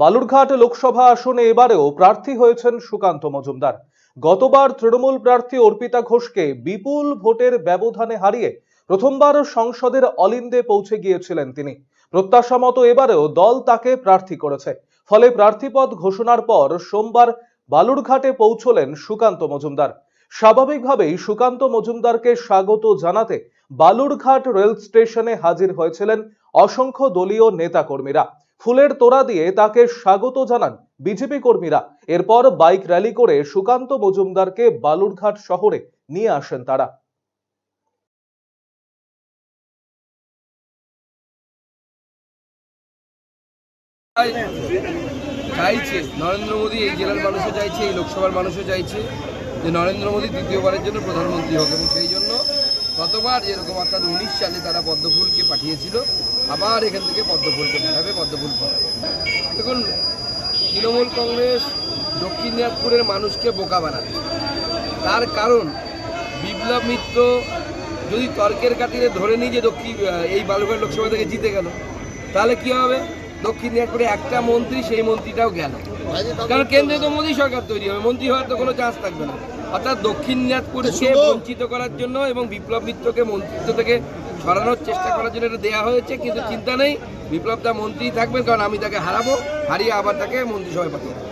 বালুরঘাট লোকসভা আসনে এবারেও প্রার্থী হয়েছেন সুকান্ত মজুমদার। গতবার তৃণমূল প্রার্থী অর্পিতা ঘোষকে বিপুল ভোটের ব্যবধানে হারিয়ে প্রথমবার সংসদের অলিন্দে পৌঁছে গিয়েছিলেন তিনি। প্রত্যাশা মতো এবারেও দল তাকে প্রার্থী করেছে। ফলে প্রার্থীপদ ঘোষণার পর সোমবার বালুরঘাটে পৌঁছলেন সুকান্ত মজুমদার। স্বাভাবিকভাবেই সুকান্ত মজুমদারকে স্বাগত জানাতে বালুরঘাট রেল স্টেশনে হাজির হয়েছিলেন অসংখ্য দলীয় নেতাকর্মীরা। ফুলের তোড়া দিয়ে তাকে স্বাগত জানান বিজেপি কর্মীরা। এরপর বাইক র্যালি করে সুকান্ত মজুমদারকে বালুরঘাট শহরে নিয়ে আসেন তারা। চাইছে, নরেন্দ্র মোদী এই জেলার মানুষও চাইছে, এই লোকসভার মানুষও চাইছে যে নরেন্দ্র মোদী দ্বিতীয়বারের জন্য প্রধানমন্ত্রী হোক এবং সেই জন্য গতবার যেরকম অর্থাৎ উনিশ সালে তারা পদ্মফুলকে পাঠিয়েছিল আবার এখান থেকে পদ্মফুলকে পাঠাবে পদ্মফুল দেখুন তৃণমূল কংগ্রেস দক্ষিণ দিনাজপুরের মানুষকে বোকা বানাচ্ছে। তার কারণ বিপ্লব মিত্র যদি তর্কের কাটিয়ে ধরে নিই যে দক্ষিণ এই বালুরঘাট লোকসভা থেকে জিতে গেল তাহলে কি হবে? দক্ষিণ দিনাজপুরে একটা মন্ত্রী সেই মন্ত্রীটাও গেল। কারণ কেন্দ্রে তো মোদী সরকার তৈরি হবে মন্ত্রী হওয়ার তো কোনো চান্স থাকবে না। অর্থাৎ দক্ষিণ দিনাজপুরকে বঞ্চিত করার জন্য এবং বিপ্লব মিত্রকে মন্ত্রিত্ব থেকে সরানোর চেষ্টা করার জন্য এটা দেওয়া হয়েছে কিন্তু চিন্তা নেই। বিপ্লব দা মন্ত্রী থাকবেন কারণ আমি তাকে হারাবো হারিয়ে আবার তাকে মন্ত্রিসভায় পাঠাবো।